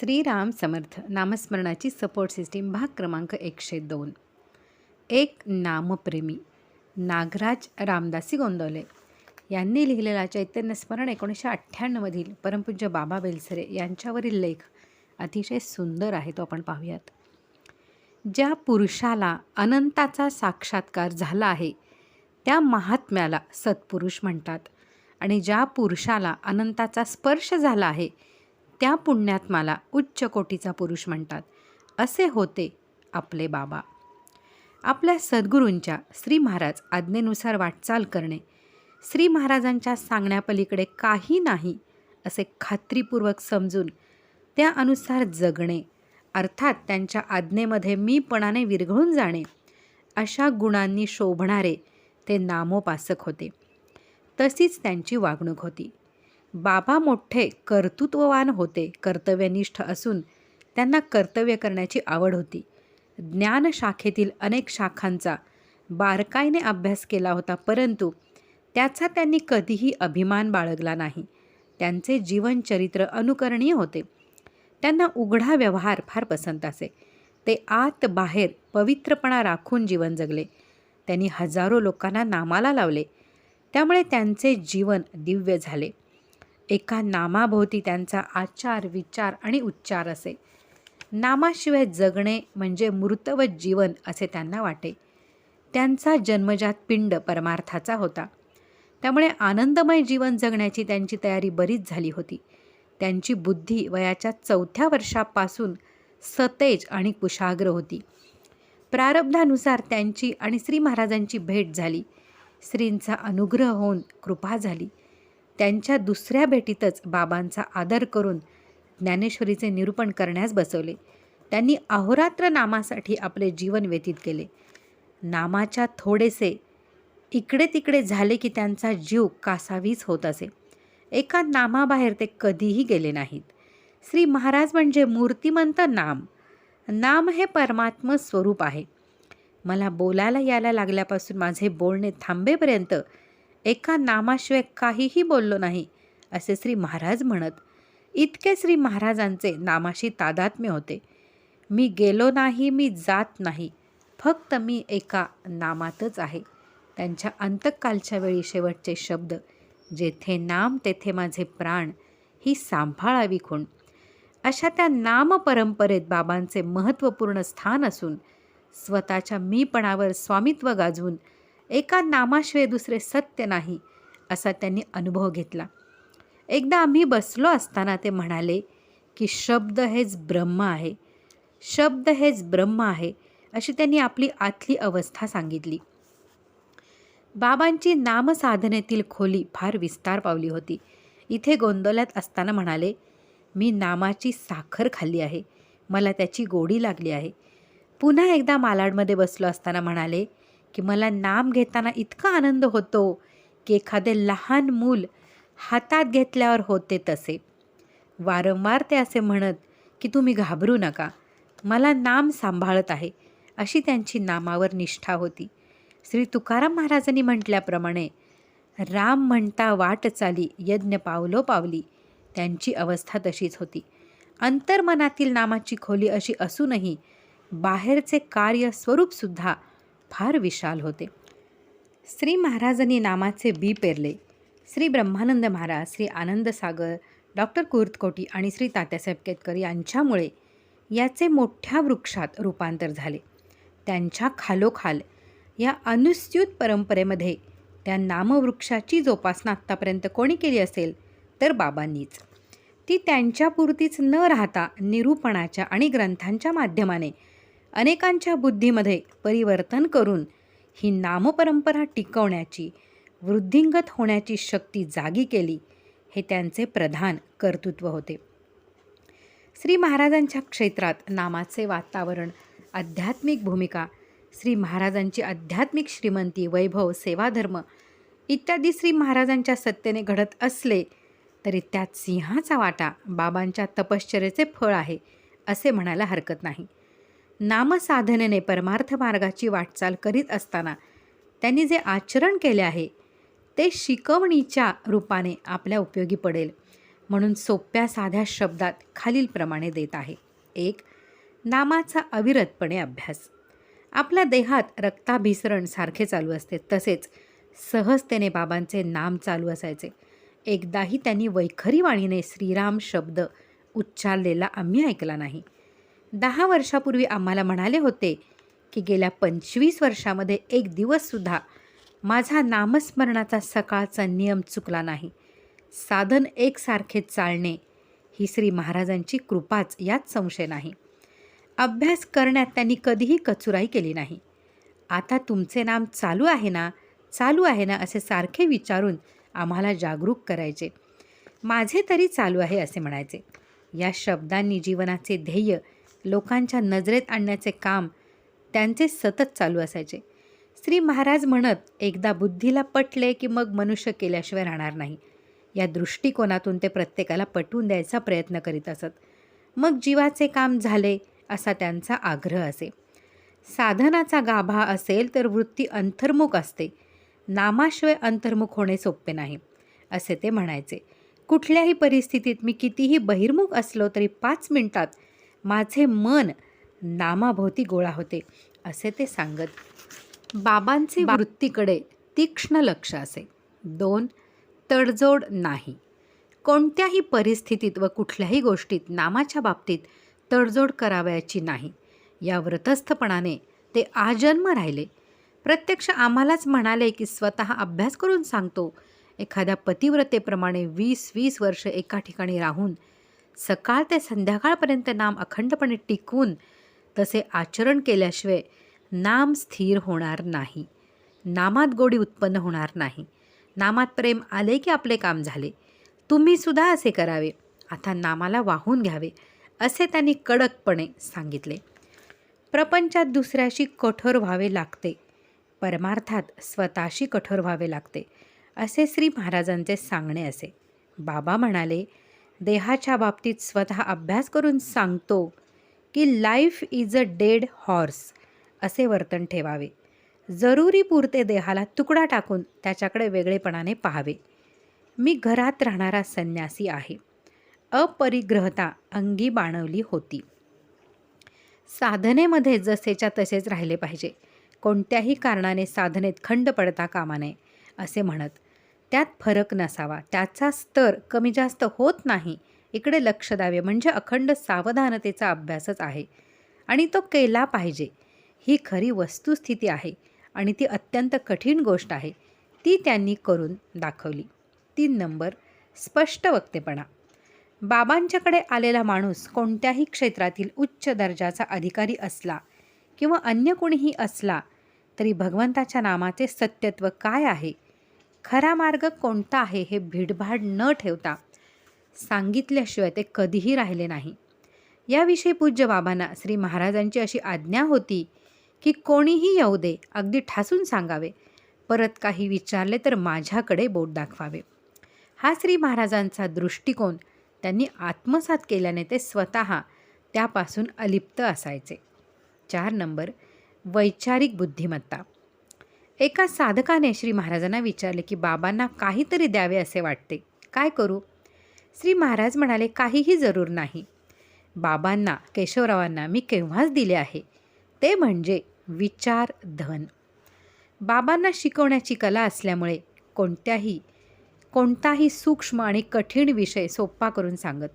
श्रीराम समर्थ नामस्मरणाची support system भाग क्रमांक एकशे दोन. एक नामप्रेमी नागराज रामदासी गोंदवले. यांनी लिहिलेला चैतन्य स्मरण एकोणीसशे अठ्ठ्याण्णवमधील परमपूज्य बाबा बेलसरे यांच्यावरील लेख अतिशय सुंदर आहे तो आपण पाहूयात. ज्या पुरुषाला अनंताचा साक्षात्कार झाला आहे त्या महात्म्याला सत्पुरुष म्हणतात. आणि ज्या पुरुषाला अनंताचा स्पर्श झाला आहे त्या पुण्यात मला उच्च कोटीचा पुरुष म्हणतात. असे होते आपले बाबा. आपल्या सद्गुरूंच्या श्री महाराज आज्ञेनुसार वाटचाल करणे श्री महाराजांच्या सांगण्यापलीकडे काही नाही असे खात्रीपूर्वक समजून त्या अनुसार जगणे अर्थात त्यांच्या आज्ञेमध्ये मीपणाने विरघळून जाणे अशा गुणांनी शोभणारे ते नामोपासक होते. तशीच त्यांची वागणूक होती. बाबा मोठे कर्तृत्ववान होते कर्तव्यनिष्ठ असून त्यांना कर्तव्य करण्याची आवड होती. ज्ञानशाखेतील अनेक शाखांचा बारकाईने अभ्यास केला होता परंतु त्याचा त्यांनी कधीही अभिमान बाळगला नाही. त्यांचे जीवनचरित्र अनुकरणीय होते. त्यांना उघडा व्यवहार फार पसंत असे. ते आत बाहेर पवित्रपणा राखून जीवन जगले. त्यांनी हजारो लोकांना नामाला लावले. त्यामुळे त्यांचे जीवन दिव्य झाले. एका नामाभोवती त्यांचा आचार विचार आणि उच्चार असे. नामाशिवाय जगणे म्हणजे मृतवत जीवन असे त्यांना वाटे. त्यांचा जन्मजात पिंड परमार्थाचा होता. त्यामुळे आनंदमय जीवन जगण्याची त्यांची तयारी बरीच झाली होती. त्यांची बुद्धी वयाच्या चौथ्या वर्षापासून सतेज आणि कुशाग्र होती. प्रारब्धानुसार त्यांची आणि श्री महाराजांची भेट झाली. श्रींचा अनुग्रह होऊन कृपा झाली. त्यांच्या दुसऱ्या भेटीतच बाबांचा आदर करून ज्ञानेश्वरीचे निरूपण करण्यास बसवले. त्यांनी अहोरात्र नामासाठी आपले जीवन व्यतीत केले. नामाच्या थोडेसे इकडे तिकडे झाले की त्यांचा जीव कासावीस होत असे. एका नामाबाहेर ते कधीही गेले नाहीत. श्री महाराज म्हणजे मूर्तिमंत नाम. नाम हे परमात्म स्वरूप आहे. मला बोलायला यायला लागल्यापासून माझे बोलणे थांबेपर्यंत एका नामाशिवाय काहीही बोललो नाही असे श्री महाराज म्हणत. इतके श्री महाराजांचे नामाशी तादात्म्य होते. मी गेलो नाही मी जात नाही. फक्त मी एका नामातच आहे. त्यांच्या अंतकालच्या वेळी शेवटचे शब्द जेथे नाम तेथे माझे प्राण ही सांभाळावी खूण. अशा त्या नाम परंपरेत बाबांचे महत्त्वपूर्ण स्थान असून स्वतःच्या मीपणावर स्वामित्व गाजवून एका नामाशिवाय दुसरे सत्य नाही असा त्यांनी अनुभव घेतला. एकदा आम्ही बसलो असताना ते म्हणाले की शब्द हेच ब्रह्म आहे. शब्द हेच ब्रह्म आहे अशी त्यांनी आपली आतली अवस्था सांगितली. बाबांची नामसाधनेतील खोली फार विस्तार पावली होती. इथे गोंदवल्यात असताना म्हणाले मी नामाची साखर खाल्ली आहे. मला त्याची गोडी लागली आहे. पुन्हा एकदा मालाडमध्ये बसलो असताना म्हणाले की मला नाम घेताना इतका आनंद होतो की एखादे लहान मूल हातात घेतल्यावर होते तसे. वारंवार ते असे म्हणत की तुम्ही घाबरू नका मला नाम सांभाळत आहे अशी त्यांची नामावर निष्ठा होती. श्री तुकाराम महाराजांनी म्हटल्याप्रमाणे राम म्हणता वाट चाली यज्ञ पावलो पावली त्यांची अवस्था तशीच होती. अंतर्मनातील नामाची खोली अशी असूनही बाहेरचे कार्य स्वरूपसुद्धा फार विशाल होते. श्री महाराजांनी नामाचे बी पेरले. श्री ब्रह्मानंद महाराज श्री आनंद सागर डॉक्टर कुर्तकोटी आणि श्री तात्यासाहेब केतकर यांच्यामुळे याचे मोठ्या वृक्षात रूपांतर झाले. त्यांच्या खालोखाल या अनुस्यूत परंपरेमध्ये त्या नामवृक्षाची जोपासना आत्तापर्यंत कोणी केली असेल तर बाबांनीच. ती त्यांच्यापुरतीच न राहता निरूपणाच्या आणि ग्रंथांच्या माध्यमाने अनेकांच्या बुद्धीमध्ये परिवर्तन करून ही नामपरंपरा टिकवण्याची वृद्धिंगत होण्याची शक्ती जागी केली हे त्यांचे प्रधान कर्तृत्व होते. श्री महाराजांच्या क्षेत्रात नामाचे वातावरण आध्यात्मिक भूमिका श्री महाराजांची आध्यात्मिक श्रीमंती वैभव सेवाधर्म इत्यादी श्री महाराजांच्या सत्तेने घडत असले तरी त्यात सिंहाचा वाटा बाबांच्या तपश्चर्याचे फळ आहे असे म्हणायला हरकत नाही. नामसाधनेने परमार्थ मार्गाची वाटचाल करीत असताना त्यांनी जे आचरण केले आहे ते शिकवणीच्या रूपाने आपल्या उपयोगी पडेल म्हणून सोप्या साध्या शब्दात खालीलप्रमाणे देत आहे. एक नामाचा अविरतपणे अभ्यास. आपल्या देहात रक्ताभिसरण सारखे चालू असते तसेच सहजतेने बाबांचे नाम चालू असायचे. एकदाही त्यांनी वैखरी वाणीने श्रीराम शब्द उच्चारलेला आम्ही ऐकला नाही. दहा वर्षापूर्वी आम्हाला म्हणाले होते की गेल्या पंचवीस वर्षामध्ये एक दिवससुद्धा माझा नामस्मरणाचा सकाळचा नियम चुकला नाही. साधन एकसारखे चालणे ही श्री महाराजांची कृपाच यात संशय नाही. अभ्यास करण्यात त्यांनी कधीही कचुराई केली नाही. आता तुमचे नाम चालू आहे ना चालू आहे ना असे सारखे विचारून आम्हाला जागरूक करायचे. माझे तरी चालू आहे असे म्हणायचे. या शब्दांनी जीवनाचे ध्येय लोकांच्या नजरेत आणण्याचे काम त्यांचे सतत चालू असायचे. श्री महाराज म्हणत एकदा बुद्धीला पटले की मग मनुष्य केल्याशिवाय राहणार नाही. या दृष्टिकोनातून ते प्रत्येकाला पटवून द्यायचा प्रयत्न करीत असत. मग जीवाचे काम झाले असा त्यांचा आग्रह असे. साधनाचा गाभा असेल तर वृत्ती अंतर्मुख असते. नामाशिवाय अंतर्मुख होणे सोपे नाही असे ते म्हणायचे. कुठल्याही परिस्थितीत मी कितीही बहिर्मुख असलो तरी पाच मिनिटात माझे मन नामाभोवती गोळा होते असे ते सांगत. बाबांचे वृत्तीकडे तीक्ष्ण लक्ष असे. दोन तडजोड नाही. कोणत्याही परिस्थितीत व कुठल्याही गोष्टीत नामाच्या बाबतीत तडजोड करावयाची नाही. या व्रतस्थपणाने ते आजन्म राहिले. प्रत्यक्ष आम्हालाच म्हणाले की स्वतः अभ्यास करून सांगतो एखाद्या पतिव्रतेप्रमाणे वीस वीस वर्ष एका ठिकाणी राहून सकाळ ते संध्याकाळपर्यंत नाम अखंडपणे टिकवून तसे आचरण केल्याशिवाय नाम स्थिर होणार नाही. नामात गोडी उत्पन्न होणार नाही. नामात प्रेम आले की आपले काम झाले. तुम्हीसुद्धा असे करावे. आता नामाला वाहून घ्यावे असे त्यांनी कडकपणे सांगितले. प्रपंचात दुसऱ्याशी कठोर व्हावे लागते. परमार्थात स्वतःशी कठोर व्हावे लागते असे श्री महाराजांचे सांगणे असे. बाबा म्हणाले देहाच्या बाबतीत स्वतः अभ्यास करून सांगतो की life is a dead horse असे वर्तन ठेवावे. जरुरी पुरते देहाला तुकडा टाकून त्याच्याकडे वेगळेपणाने पाहावे. मी घरात राहणारा संन्यासी आहे. अपरिग्रहता अंगी बाणवली होती. साधनेमध्ये जसेच्या तसेच राहिले पाहिजे. कोणत्याही कारणाने साधनेत खंड पडता कामा नये असे म्हणत त्यात फरक नसावा. त्याचा स्तर कमी जास्त होत नाही. इकडे लक्ष द्यावे. म्हणजे अखंड सावधानतेचा अभ्यासच आहे. आणि तो केला पाहिजे. ही खरी वस्तुस्थिती आहे. आणि ती अत्यंत कठीण गोष्ट आहे. ती त्यांनी करून दाखवली. तीन नंबर स्पष्ट वक्तेपणा. बाबांच्याकडे आलेला माणूस कोणत्याही क्षेत्रातील उच्च दर्जाचा अधिकारी असला किंवा अन्य कोणीही असला तरी भगवंताच्या नामाचे सत्यत्व काय आहे? खरा मार्ग कोणता आहे हे भीडभाड न ठेवता सांगितल्याशिवाय ते कधीही राहिले नाही. याविषयी पूज्य बाबांना श्री महाराजांची अशी आज्ञा होती की कोणीही येऊ दे अगदी ठासून सांगावे. परत काही विचारले तर माझ्याकडे बोट दाखवावे. हा श्री महाराजांचा दृष्टिकोन त्यांनी आत्मसात केल्याने ते स्वतः त्यापासून अलिप्त असायचे. चार नंबर वैचारिक बुद्धिमत्ता. एका साधकाने श्री महाराजांना विचारले की बाबांना काहीतरी द्यावे असे वाटते. काय करू? श्री महाराज म्हणाले काहीही जरूर नाही. बाबांना केशवरावांना मी केव्हाच दिले आहे? ते म्हणजे विचार धन. बाबांना शिकवण्याची कला असल्यामुळे कोणत्याही कोणताही सूक्ष्म आणि कठीण विषय सोप्पा करून सांगत.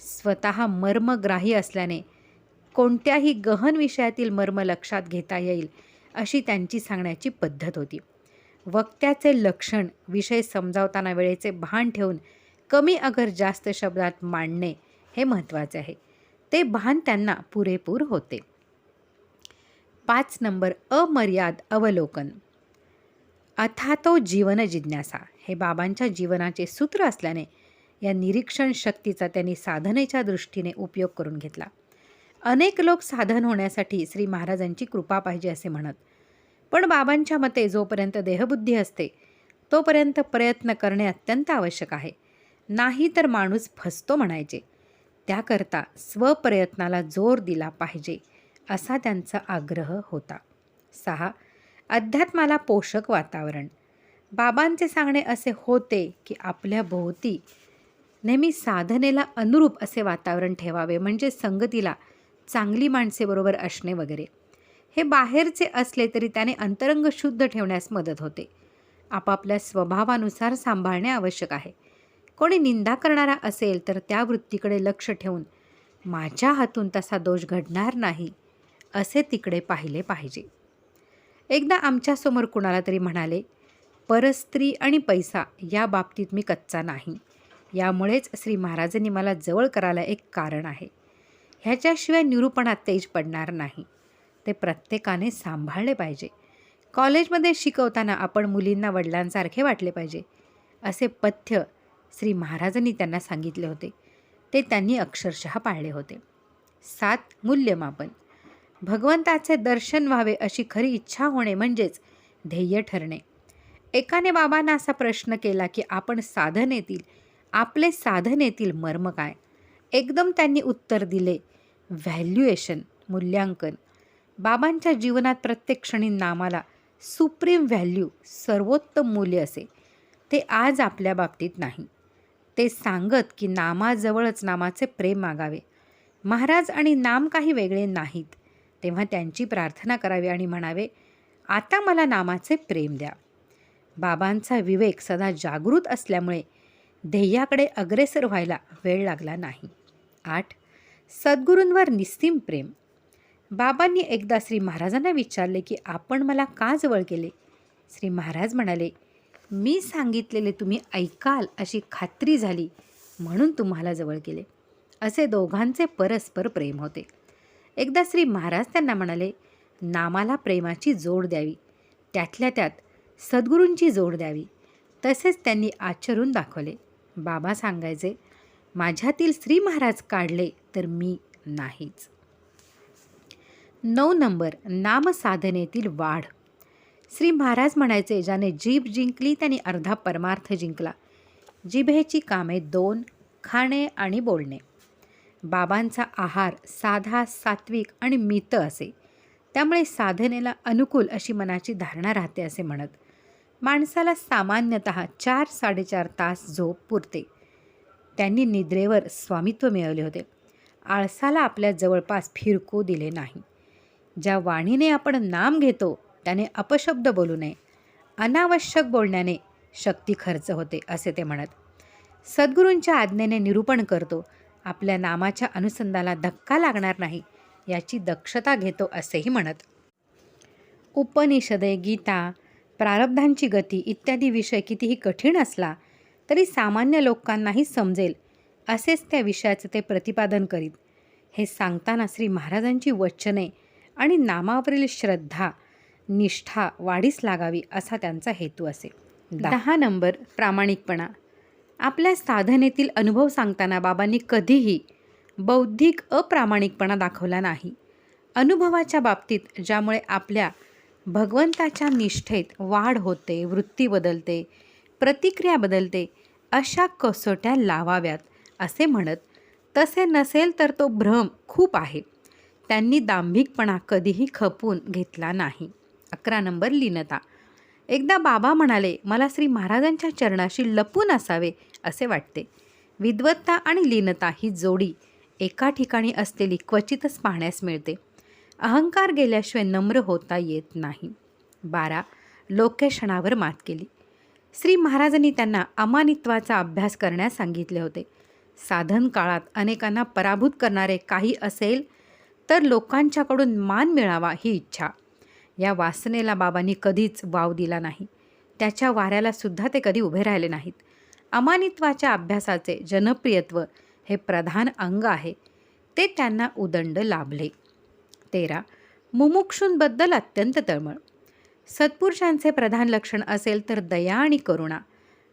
स्वतः मर्मग्राही असल्याने कोणत्याही गहन विषयातील मर्म लक्षात घेता येईल. अशी त्यांची सांगण्याची पद्धत होती. वक्त्याचे लक्षण विषय समजावताना वेळेचे भान ठेवून कमी अगर जास्त शब्दात मांडणे हे महत्त्वाचे आहे. ते भान त्यांना पुरेपूर होते. पाच नंबर अमर्याद अवलोकन. अथातो जीवन जिज्ञासा हे बाबांच्या जीवनाचे सूत्र असल्याने या निरीक्षण शक्तीचा त्यांनी साधनेच्या दृष्टीने उपयोग करून घेतला. अनेक लोक साधन होण्यासाठी श्री महाराजांची कृपा पाहिजे असे म्हणत. पण बाबांच्या मते जोपर्यंत देहबुद्धी असते तोपर्यंत प्रयत्न करणे अत्यंत आवश्यक आहे. नाही तर माणूस फसतो म्हणायचे. त्याकरता स्वप्रयत्नाला जोर दिला पाहिजे असा त्यांचा आग्रह होता. सहा. अध्यात्माला पोषक वातावरण. बाबांचे सांगणे असे होते की आपल्या भोवती नेहमी साधनेला अनुरूप असे वातावरण ठेवावे म्हणजे संगतीला चांगली माणसे बरोबर असणे वगैरे. हे बाहेरचे असले तरी त्याने अंतरंग शुद्ध ठेवण्यास मदत होते. आपापल्या स्वभावानुसार सांभाळणे आवश्यक आहे. कोणी निंदा करणारा असेल तर त्या वृत्तीकडे लक्ष ठेवून माझ्या हातून तसा दोष घडणार नाही. असे तिकडे पाहिले पाहिजे. एकदा आमच्यासमोर कुणाला तरी म्हणाले परस्त्री आणि पैसा या बाबतीत मी कच्चा नाही. यामुळेच श्री महाराजांनी मला जवळ करायला एक कारण आहे. ह्याच्याशिवाय निरूपणात तेज पडणार नाही. ते प्रत्येकाने सांभाळले पाहिजे. कॉलेजमध्ये शिकवताना आपण मुलींना वडिलांसारखे वाटले पाहिजे असे पथ्य श्री महाराजांनी त्यांना सांगितले होते. ते त्यांनी अक्षरशः पाळले होते. सात मूल्यमापन. भगवंताचे दर्शन व्हावे अशी खरी इच्छा होणे म्हणजेच ध्येय ठरणे. एकाने बाबांना असा प्रश्न केला की आपण साधनेतील आपले साधनेतील मर्म काय? एकदम त्यांनी उत्तर दिले व्हॅल्युएशन मूल्यांकन. बाबांच्या जीवनात प्रत्येक क्षणी नामाला सुप्रीम व्हॅल्यू सर्वोत्तम मूल्य असे. ते आज आपल्या बाबतीत नाही. ते सांगत की नामाजवळच नामाचे प्रेम मागावे. महाराज आणि नाम काही वेगळे नाहीत. तेव्हा त्यांची प्रार्थना करावी आणि म्हणावे आता मला नामाचे प्रेम द्या. बाबांचा विवेक सदा जागृत असल्यामुळे ध्येयाकडे अग्रेसर व्हायला वेळ लागला नाही. आठ सद्गुरूंवर निस्तीम प्रेम. बाबांनी एकदा श्री महाराजांना विचारले की आपण मला का जवळ केले? श्री महाराज म्हणाले मी सांगितलेले तुम्ही ऐकाल अशी खात्री झाली म्हणून तुम्हाला जवळ केले. असे दोघांचे परस्पर प्रेम होते. एकदा श्री महाराज त्यांना म्हणाले नामाला प्रेमाची जोड द्यावी. त्यातल्या त्यात सद्गुरूंची जोड द्यावी. तसेच त्यांनी आचरून दाखवले. बाबा सांगायचे माझ्यातील श्री महाराज काढले तर मी नाहीच. नऊ नंबर नामसाधनेतील वाढ. श्री महाराज म्हणायचे ज्याने जीभ जिंकली त्याने अर्धा परमार्थ जिंकला. जिभेची कामे दोन खाणे आणि बोलणे. बाबांचा आहार साधा सात्विक आणि मित असे. त्यामुळे साधनेला अनुकूल अशी मनाची धारणा राहते असे म्हणत. माणसाला सामान्यतः चार साडेचार तास झोप पुरते. त्यांनी निद्रेवर स्वामित्व मिळवले होते. आळसाला आपल्या जवळपास फिरकू दिले नाही. ज्या वाणीने आपण नाम घेतो त्याने अपशब्द बोलू नये. अनावश्यक बोलण्याने शक्ती खर्च होते असे ते म्हणत. सद्गुरूंच्या आज्ञेने निरूपण करतो आपल्या नामाच्या अनुसंधाला धक्का लागणार नाही याची दक्षता घेतो असेही म्हणत. उपनिषदे गीता प्रारब्धांची गती इत्यादी विषय कितीही कठीण असला तरी सामान्य लोकांनाही समजेल असेच त्या विषयाचे ते प्रतिपादन करीत. हे सांगताना श्री महाराजांची वचने आणि नामावरील श्रद्धा निष्ठा वाढीस लागावी असा त्यांचा हेतू असे. दहा नंबर प्रामाणिकपणा. आपल्या साधनेतील अनुभव सांगताना बाबांनी कधीही बौद्धिक अप्रामाणिकपणा दाखवला नाही. अनुभवाच्या बाबतीत ज्यामुळे आपल्या भगवंताच्या निष्ठेत वाढ होते वृत्ती बदलते प्रतिक्रिया बदलते. अशा कसोट्या लावाव्यात असे म्हणत तसे नसेल तर तो भ्रम खूप आहे. त्यांनी दांभिकपणा कधीही खपून घेतला नाही. अकरा नंबर लीनता. एकदा बाबा म्हणाले मला श्री महाराजांच्या चरणाशी लपून असावे असे वाटते. विद्वत्ता आणि लीनता ही जोडी एका ठिकाणी असलेली क्वचितच पाहण्यास मिळते. अहंकार गेल्याशिवाय नम्र होता येत नाही. बारा. लोकेशणावर मात केली. श्री महाराजांनी त्यांना अमानित्वाचा अभ्यास करण्यास सांगितले होते. साधन काळात अनेकांना पराभूत करणारे काही असेल तर लोकांच्याकडून मान मिळावा ही इच्छा. या वासनेला बाबांनी कधीच वाव दिला नाही. त्याच्या वाऱ्याला सुद्धा ते कधी उभे राहिले नाहीत. अमानित्वाच्या अभ्यासाचे जनप्रियत्व हे प्रधान अंग आहे. ते त्यांना उदंड लाभले. तेरा. मुमुक्षूंबद्दल अत्यंत तळमळ. सत्पुरुषांचे प्रधान लक्षण असेल तर दया आणि करुणा.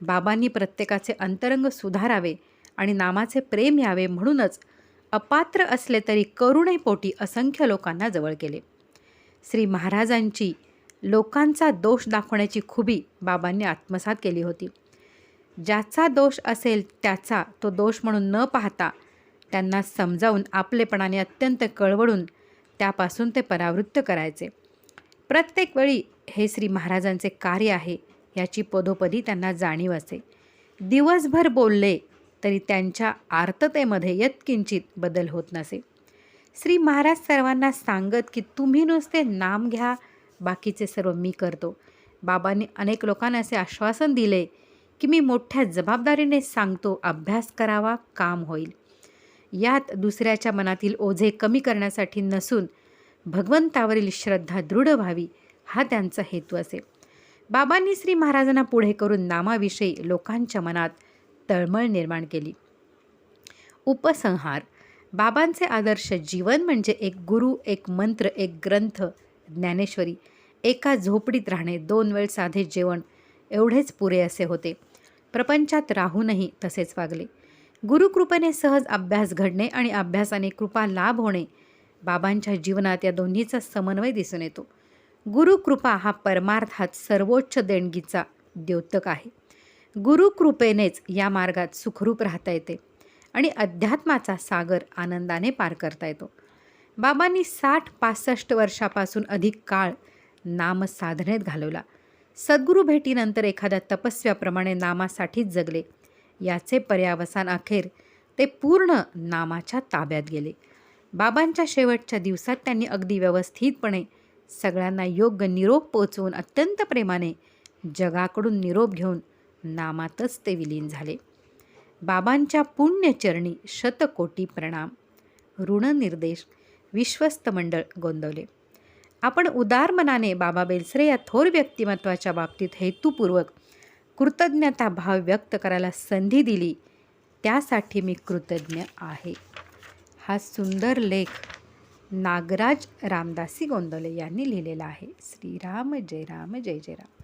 बाबांनी प्रत्येकाचे अंतरंग सुधारावे आणि नामाचे प्रेम यावे म्हणूनच अपात्र असले तरी करुणेपोटी असंख्य लोकांना जवळ केले. श्री महाराजांची लोकांचा दोष दाखवण्याची खुबी बाबांनी आत्मसात केली होती. ज्याचा दोष असेल त्याचा तो दोष म्हणून न पाहता त्यांना समजावून आपलेपणाने अत्यंत कळवळून त्यापासून ते परावृत्त करायचे. प्रत्येक वेळी हे श्री महाराजांचे कार्य आहे याची पदोपदी त्यांना जाणीव असे. दिवसभर बोलले तरी त्यांच्या आर्ततेमध्ये यत्किंचित बदल होत नसे. श्री महाराज सर्वांना सांगत की तुम्ही नुसते नाम घ्या बाकीचे सर्व मी करतो. बाबांनी अनेक लोकांना असे आश्वासन दिले की मी मोठ्या जबाबदारीने सांगतो अभ्यास करावा काम होईल. यात दुसऱ्याच्या मनातील ओझे कमी करण्यासाठी नसून भगवंतावरील श्रद्धा दृढ व्हावी हा त्यांचा हेतू असे. बाबांनी श्री महाराजांना पुढे करून नामाविषयी लोकांच्या मनात तळमळ निर्माण केली. उपसंहार. बाबांचे आदर्श जीवन म्हणजे एक गुरु एक मंत्र एक ग्रंथ ज्ञानेश्वरी. एका झोपडीत राहणे दोन वेळ साधे जेवण एवढेच पुरे असे होते. प्रपंचात राहूनही तसेच वागले. गुरुकृपेने सहज अभ्यास घडणे आणि अभ्यासाने कृपा लाभ होणे बाबांच्या जीवनात या दोन्हीचा समन्वय दिसून येतो. गुरुकृपा हा परमार्थात सर्वोच्च देणगीचा द्योतक आहे. गुरुकृपेनेच या मार्गात सुखरूप राहता येते आणि अध्यात्माचा सागर आनंदाने पार करता येतो. बाबांनी साठ पासष्ट वर्षापासून अधिक काळ नामसाधनेत घालवला. सद्गुरू भेटीनंतर एखाद्या तपस्व्याप्रमाणे नामासाठीच जगले. याचे पर्यावसान अखेर ते पूर्ण नामाच्या ताब्यात गेले. बाबांच्या शेवटच्या दिवसात त्यांनी अगदी व्यवस्थितपणे सगळ्यांना योग्य निरोप पोचवून अत्यंत प्रेमाने जगाकडून निरोप घेऊन नामातच ते विलीन झाले. बाबांच्या पुण्यचरणी शतकोटी प्रणाम. ऋणनिर्देश विश्वस्त मंडळ गोंदवले. आपण उदार मनाने बाबा बेलसरे या थोर व्यक्तिमत्वाच्या बाबतीत हेतुपूर्वक कृतज्ञता भाव व्यक्त करायला संधी दिली त्यासाठी मी कृतज्ञ आहे. हा सुंदर लेख नागराज रामदासी गोंदवले यांनी लिहिलेला आहे. श्रीराम जय राम जय जय राम.